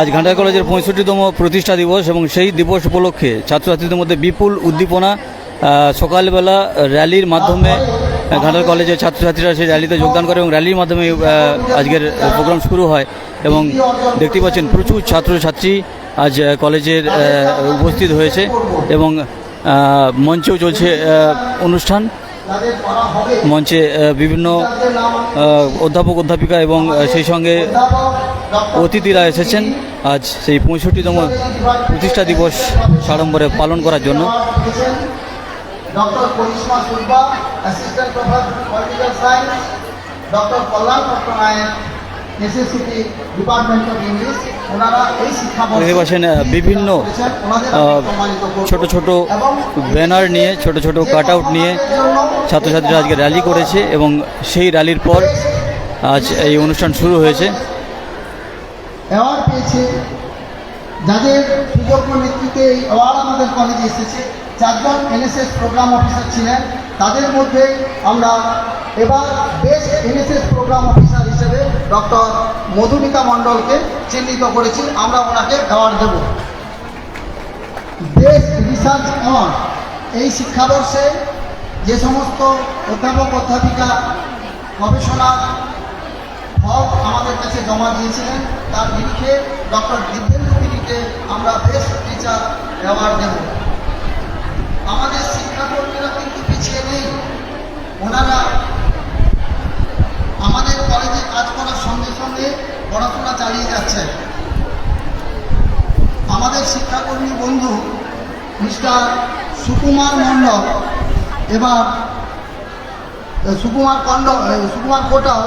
আজ ঘাটাল কলেজের পঁয়ষট্টিতম প্রতিষ্ঠা দিবস এবং সেই দিবস উপলক্ষে ছাত্রছাত্রীদের মধ্যে বিপুল উদ্দীপনা সকালবেলা র্যালির মাধ্যমে ঘাটাল কলেজের ছাত্রছাত্রীরা সেই র্যালিতে যোগদান করে এবং র্যালির মাধ্যমে আজকের প্রোগ্রাম শুরু হয় এবং দেখতে পাচ্ছেন প্রচুর ছাত্রছাত্রী আজ কলেজের উপস্থিত হয়েছে এবং মঞ্চেও চলছে অনুষ্ঠান। মঞ্চে বিভিন্ন অধ্যাপক, অধ্যাপিকা এবং সেই সঙ্গে অতিথিরা এসেছেন। আজ সেই পঁয়ষট্টিতম প্রতিষ্ঠা দিবস সাড়ম্বরে পালন করার জন্য। ডক্টর কল্যাণ পাচ্ছেন বিভিন্ন ছোট ছোট ব্যানার নিয়ে ছোট ছোট কাট আউট নিয়ে ছাত্রছাত্রীরা আজকে র্যালি করেছে এবং সেই র্যালির পর আজ এই অনুষ্ঠান শুরু হয়েছে। অ্যাওয়ার্ড পেয়েছে। যাদের সুযোগ্য নেতৃত্বে এই অ্যাওয়ার্ড আমাদের কলেজে এসেছে চারজন এনএসএস প্রোগ্রাম অফিসার ছিলেন। তাদের মধ্যে আমরা এবার best NSS programme officer doctor Madhumita মণ্ডলকে চিহ্নিত করেছি, আমরা ওনাকে অ্যাওয়ার্ড দেব। বেস্ট রিসার্চ অ্যাওয়ার্ড এই শিক্ষাবর্ষে যে সমস্ত অধ্যাপক, অধ্যাপিকা গবেষণা হক আমাদের কাছে জমা দিয়েছিলেন, তার নিরিখে ডক্টর দিব্যেন্দু গিরিকে আমরা বেস্ট টিচার অ্যাওয়ার্ড দেব আমাদের শিক্ষাকর্মীরা কিন্তু পিছিয়ে নেই ওনারা আমাদের কলেজে কাজ করার সঙ্গে সঙ্গে পড়াশোনা চালিয়ে যাচ্ছে আমাদের শিক্ষাকর্মী বন্ধু মিস্টার সুকুমার মণ্ডল। এবং সুকুমার কণ্ড সুকুমার কোটাও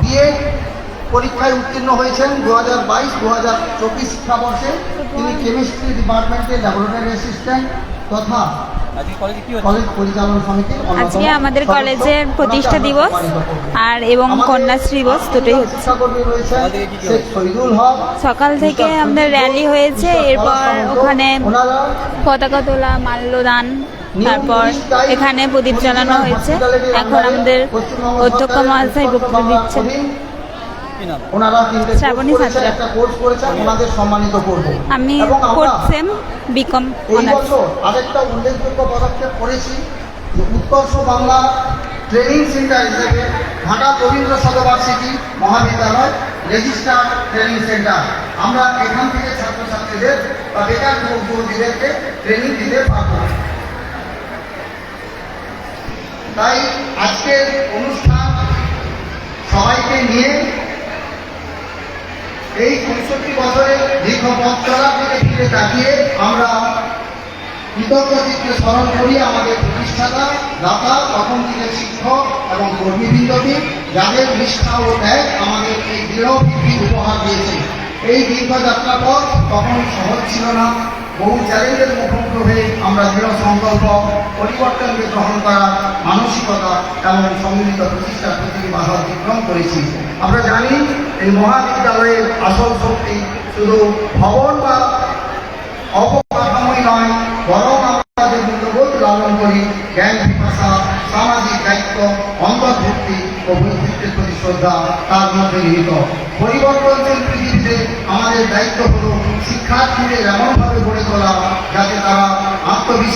বিএড পরীক্ষায় উত্তীর্ণ হয়েছেন দু হাজার বাইশ দু হাজার চব্বিশ শিক্ষাবর্ষে। তিনি কেমিস্ট্রি ডিপার্টমেন্টে ল্যাবরেটরি অ্যাসিস্ট্যান্ট। তথা আজকে আমাদের কলেজের প্রতিষ্ঠা দিবস আর এবং কন্যাশ্রী দিবস দুটোই হচ্ছে? সকাল থেকে আমাদের র্যালি হয়েছে এরপর ওখানে পতাকা তোলা মাল্যদান তারপর এখানে প্রদীপ জ্বালানো হয়েছে। এখন আমাদের অধ্যক্ষ মহাশয় বক্তব্য দিচ্ছেন। ওনারা তিনটে শ্রাবণী কোর্স একটা কোর্স করেছেন ওনাদের সম্মানিত করব। আমি এবং সেম বিকম এই বছর আরেকটা উল্লেখযোগ্য পদক্ষেপ করেছি যে উৎকর্ষ বাংলা ট্রেনিং সেন্টার হিসেবে ঘাটা রবীন্দ্র শতবার্ষিকী মহাবিদ্যালয় রেজিস্টার ট্রেনিং সেন্টার আমরা এখান থেকে ছাত্রছাত্রীদের বা বেকার যুবক যুবতীদেরকে ট্রেনিং দিতে পারব। তাই আজকের অনুষ্ঠান সবাইকে নিয়ে এই পঁয়ষট্টি বছরে দীর্ঘ পথ চলার দিকে ফিরে তাকিয়ে আমরা কৃতজ্ঞ চিত্রে স্মরণ করি আমাদের প্রতিষ্ঠাতা, দাতা তখন দিকের শিক্ষক এবং কর্মীবৃন্দকে, যাদের নিষ্ঠা ও ত্যাগ আমাদের এই দৃঢ় উপহার দিয়েছে। এই দীর্ঘ যাত্রা পথ তখন সহজ ছিল না। বহু চ্যালেঞ্জের মুখোমুখি হয়ে আমরা দৃঢ় সংকল্প, পরিবর্তনকে গ্রহণ করার মানসিকতা এবং সম্মিলিত প্রতিষ্ঠার প্রতি বাধা অতিক্রম করেছি। আমরা জানি এই মহাবিদ্যালয়ের আসল শক্তি শুধু ভবন বা অপকাঠামোই নয়, বরং আমাদের মূল্যবোধ লালন করি, জ্ঞান পিপাসা সামাজিক দায়িত্ব, অন্তর্ভুক্তি ও বৈচিত্র্যের প্রতি শ্রদ্ধা, তার মধ্যে নিহিত। পরিবর্তনশীল পৃথিবীতে আমাদের দায়িত্ব হল শিক্ষার্থীদের এমনভাবে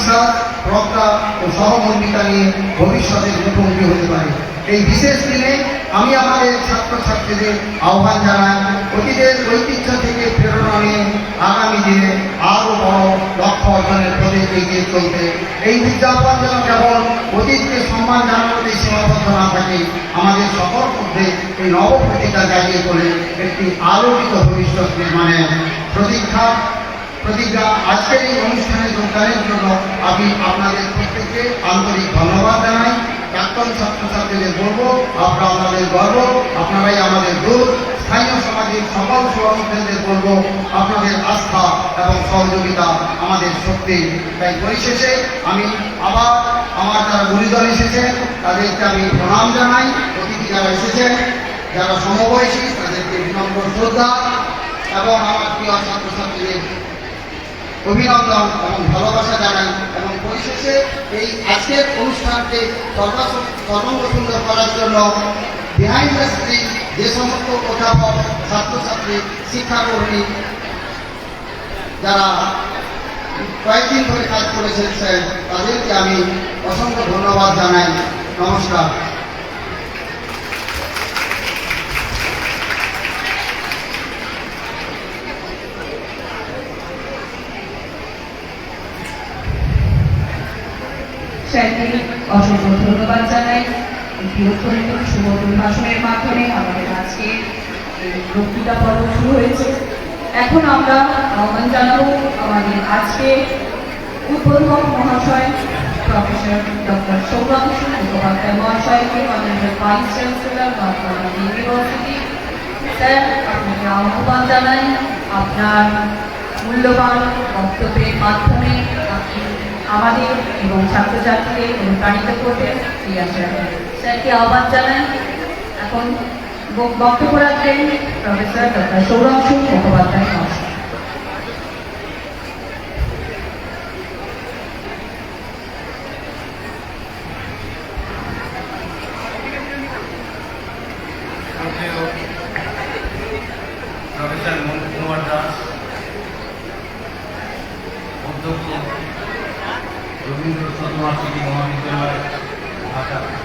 আত্মবিশ্বাস প্রজ্ঞা ও সহমর্মিতা নিয়ে ভবিষ্যতের মুখোমুখি হতে পারে। এই বিশেষ দিনে আমি আমাদের ছাত্রছাত্রীদের আহ্বান জানাই, অতীতের ঐতিহ্য থেকে প্রেরণা নিয়ে আগামী দিনে আরও বড় লক্ষ্য অর্জনের পথে এগিয়ে চলতে। এই উদযাপন যেন কেবল অতীতকে সম্মান জানানোতে সীমাবদ্ধ না থাকে, আমাদের সকল মধ্যে এই নবপ্রতিজ্ঞা জাগিয়ে তোলে একটি আলোকিত ভবিষ্যৎ নির্মাণে প্রতীক্ষা। প্রতিজ্ঞা আজকের এই অনুষ্ঠানে যোগদানের জন্য আমি আপনাদের প্রত্যেককে আন্তরিক ধন্যবাদ জানাই। প্রাক্তন ছাত্রছাত্রীদের বলব, আপনারা আমাদের গর্ব, আপনারাই আমাদের দূর স্থানীয় সমাজের সকল সভাপতিদের বলব, আপনাদের আস্থা এবং সহযোগিতা আমাদের শক্তি। তাই পরিশেষে আমি আবার আমার যারা গুরুজন এসেছেন তাদেরকে আমি প্রণাম জানাই। অতিথি যারা এসেছেন, যারা সমবয়সী, তাদেরকে বিনম্র শ্রদ্ধা। এবং আমার প্রিয় ছাত্রছাত্রীদের অভিনন্দন এবং ভালোবাসা জানাই এবং পরিশেষে এই আজকের অনুষ্ঠানকে সুন্দর করার জন্য বিহাইন্ড দ্য স্ক্রিন যে সমস্ত অধ্যাপক, ছাত্রছাত্রী, শিক্ষাকর্মী যারা কয়েকদিন ধরে কাজ করে এসেছেন তাদেরকে আমি অসংখ্য ধন্যবাদ জানাই। নমস্কার। স্যারকে অসংখ্য ধন্যবাদ জানাই। অত্যন্ত সুমধুর ভাষণের মাধ্যমে আমাদের আজকে বক্তৃতা পর্ব শুরু হয়েছে। এখন আমরা আহ্বান জানাব আমাদের আজকে উদ্বোধক মহাশয়, প্রফেসর ডক্টর সৌরভ মুখোপাধ্যায় মহাশয়কে আমাদের vice chancellor Mahatma university sir, আপনাকে আহ্বান জানাই। আপনার মূল্যবান বক্তব্যের মাধ্যমে আমাদের এবং ছাত্রছাত্রীদের অনুপ্রাণিত করবেন এই আশা। স্যারকে আহ্বান জানাই। এখন বক্তব্য রাখবেন প্রফেসর ডক্টর সৌরভ সিং মুখোপাধ্যায় মহাশয় প্রফেসর মনোজ কুমার দাস শতমার্ষিকী মহাবিদ্যালয় ঢাকা